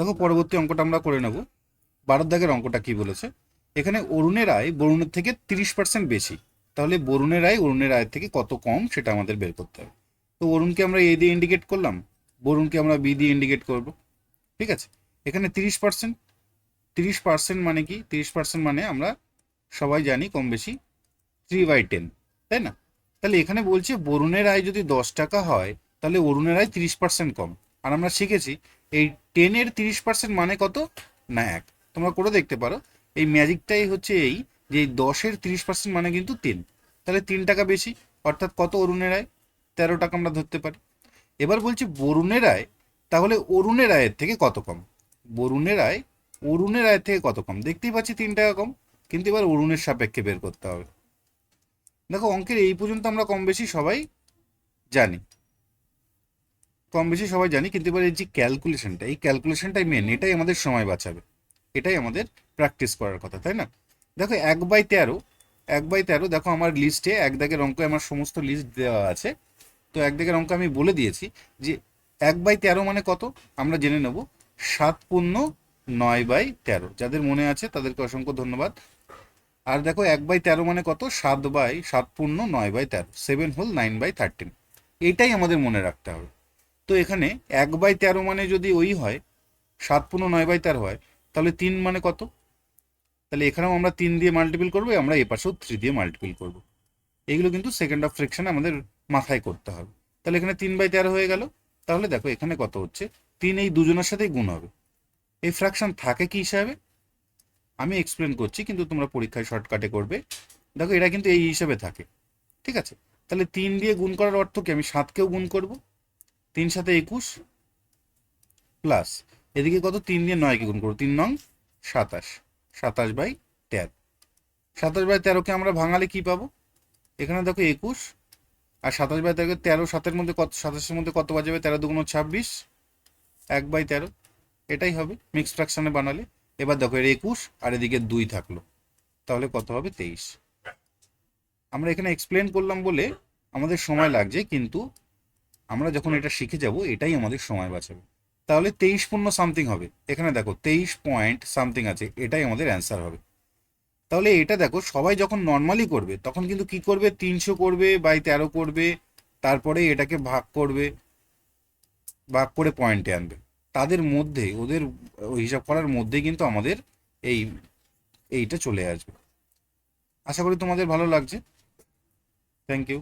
দেখো, পরবর্তী অঙ্কটা আমরা করে নেব। বারোর দাগের অঙ্কটা কি বলেছে? এখানে অরুণের আয় বরুণের থেকে তিরিশ পার্সেন্ট বেশি। তাহলে বরুণের আয় অরুণের আয়ের থেকে কত কম সেটা আমাদের বের করতে হবে। তো অরুণকে আমরা এ দিয়ে ইন্ডিকেট করলাম। বরুণকে আমরা বি দিয়ে ইন্ডিকেট করব। ঠিক আছে? এখানে তিরিশ পার্সেন্ট তিরিশ পার্সেন্ট মানে কি? তিরিশ পার্সেন্ট মানে আমরা সবাই জানি কম বেশি থ্রি বাই টেন তাই না? তাহলে এখানে বলছে বরুণের আয় যদি দশ টাকা হয়, তাহলে অরুণের আয় তিরিশ পার্সেন্ট কম। আর আমরা শিখেছি এই টেনের তিরিশ পার্সেন্ট মানে কত? না, এক। তোমরা করে দেখতে পারো। এই ম্যাজিকটাই হচ্ছে এই যে দশের তিরিশ পার্সেন্ট মানে কিন্তু তিন তাহলে তিন টাকা বেশি, অর্থাৎ কত অরুণের আয়? তেরো টাকা আমরা ধরতে পারি। এবার বলছি বরুণের আয়, তাহলে অরুণের আয়ের থেকে কত কম? বরুণের আয়, অরুণের আয়ের থেকে কত কম? দেখতেই পাচ্ছি তিন টাকা কম, কিন্তু এবার অরুণের সাপেক্ষে বের করতে হবে। দেখো, অঙ্কের এই পর্যন্ত আমরা কম বেশি সবাই জানি। কম বেশি সবাই জানি, কিন্তু এবার এই যে ক্যালকুলেশনটা এই ক্যালকুলেশনটাই মেন এটাই আমাদের সময় বাঁচাবে। এটাই আমাদের প্র্যাকটিস করার কথা, তাই না? দেখো, এক বাই তেরো, এক বাই তেরো, দেখো আমার লিস্টে এক দাগের অঙ্ক আমার সমস্ত লিস্ট দেওয়া আছে। তো এক দাগের অঙ্ক আমি বলে দিয়েছি যে এক বাই তেরো মানে কত? আমরা জেনে নেব, সাত পূর্ণ নয় বাই তেরো। যাদের মনে আছে তাদেরকে অসংখ্য ধন্যবাদ। আর দেখো, এক বাই তেরো মানে কত? সাত বাই, সাত পূর্ণ নয় বাই তেরো seven whole nine by thirteen এটাই আমাদের মনে রাখতে হবে। তো এখানে এক বাই তেরো মানে যদি ওই হয়, সাত পূর্ণ নয় বাই তেরো হয়, তাহলে তিন মানে কত? তাহলে এখানেও আমরা তিন দিয়ে মাল্টিপল করব, আমরা এ পাশেও থ্রি দিয়ে মাল্টিপল করব। এগুলো কিন্তু সেকেন্ড অফ ফ্রিকশন আমাদের মাথায় করতে হবে। তাহলে এখানে তিন বাই তেরো হয়ে গেল। তাহলে দেখো এখানে কত হচ্ছে? তিন এই দুজনের সাথেই গুণ হবে। এই ফ্র্যাকশন থাকে কি হিসাবে? আমি এক্সপ্লেন করছি, কিন্তু তোমরা পরীক্ষায় শর্টকাটে করবে। দেখো এটা কিন্তু এই হিসাবে থাকে। ঠিক আছে? তাহলে তিন দিয়ে গুণ করার অর্থ কি? আমি সাতকেও গুণ করব। তিন সাথে একুশ প্লাস এদিকে কত? তিন দিয়ে নয়কে গুণ করব? তিন নং সাতাশ। সাতাশ বাই তেরো। সাতাশ বাই তেরোকে আমরা ভাঙালে কি পাবো? এখানে দেখো একুশ। আর সাতাশ বাই তেরোকে তেরো, সাতের মধ্যে কত? সাতাশের মধ্যে কত বাজাবে তেরো দুগুণ ছাব্বিশ। এক বাই তেরো। এটাই হবে মিক্স ফ্র্যাকশনে বানালে। এবার দেখো এর একুশ আর এদিকে দুই থাকল। তাহলে কত হবে? তেইশ। আমরা এখানে এক্সপ্লেন করলাম বলে আমাদের সময় লাগছে, কিন্তু আমরা যখন এটা শিখে যাব এটাই আমাদের সময় বাঁচাবে। তাহলে তেইশ পূর্ণ সামথিং হবে। এখানে দেখো তেইশ পয়েন্ট সামথিং আছে এটাই আমাদের অ্যান্সার হবে। তাহলে এটা দেখো সবাই যখন নর্মালি করবে তখন কিন্তু কি করবে? তিনশো করবে বাই তেরো করবে তারপরে এটাকে ভাগ করবে ভাগ করে পয়েন্টে আনবে। তাদের মধ্যে ওদের ওই হিসাব করার মধ্যেই কিন্তু আমাদের এই এইটা চলে আসবে। আশা করি তোমাদের ভালো লাগছে। Thank you